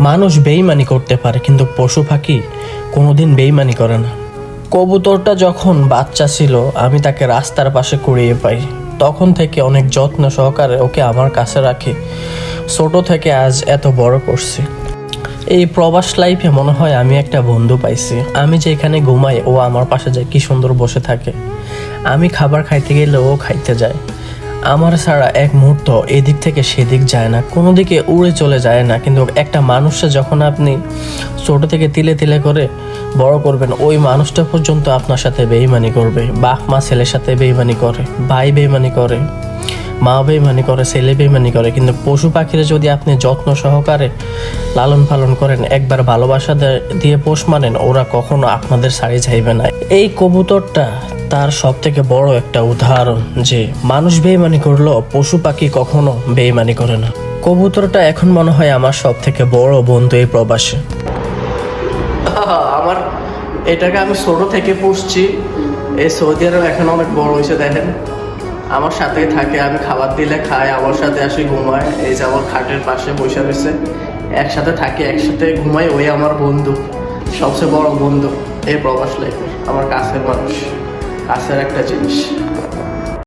মানুষ বেইমানি করতে পারে, কিন্তু পশু পাখি কোনোদিন বেইমানি করে না। কবুতরটা যখন বাচ্চা ছিল, আমি তাকে রাস্তার পাশে কুড়িয়ে পাই। তখন থেকে অনেক যত্ন সহকারে ওকে আমার কাছে রাখি। ছোট থেকে আজ এত বড় করছি। এই প্রবাস লাইফে মনে হয় আমি একটা বন্ধু পাইছি। আমি যে এখানে ঘুমাই, ও আমার পাশে যায়, কি সুন্দর বসে থাকে। আমি খাবার খাইতে গেলে ও খাইতে যায়। আমার ছাড়া এক মুহূর্ত এদিক থেকে সেদিক যায় না, কোনো দিকে উড়ে চলে যায় না। কিন্তু একটা মানুষে যখন আপনি ছোট থেকে তিলে তিলে করে বড় করবেন, ওই মানুষটা পর্যন্ত আপনার সাথে বেইমানি করবে। বাপ, মা, ছেলের সাথে বেইমানি করে, ভাই বেইমানি করে, মা বেইমানি করে, ছেলে বেইমানি করে। কিন্তু পশু পাখিরা যদি আপনি যত্ন সহকারে লালন পালন করেন, একবার ভালোবাসা দিয়ে পোষ মানেন, ওরা কখনো আপনাদের সারি চাইবে না। এই কবুতরটা তার সব থেকে বড় একটা উদাহরণ যে মানুষ বেইমানি করলেও পশু পাখি কখনো বেইমানি করে না। কবুতরটা এখন মনে হয় আমার সব থেকে বড় বন্ধু এই প্রবাসে। আমার এটাকে আমি ছোট থেকে পুষছি। এই সৌদি আরব এখন অনেক বড় হয়েছে, দেখেন। আমার সাথেই থাকে, আমি খাবার দিলে খাই, আমার সাথে আসি ঘুমায়। এই যে আমার খাটের পাশে বসে রয়েছে। একসাথে থাকি, একসাথে ঘুমাই, ওই আমার বন্ধু, সবচেয়ে বড় বন্ধু এই প্রবাস লাইফে আমার কাছের মানুষ। কাছের একটা জিনিস।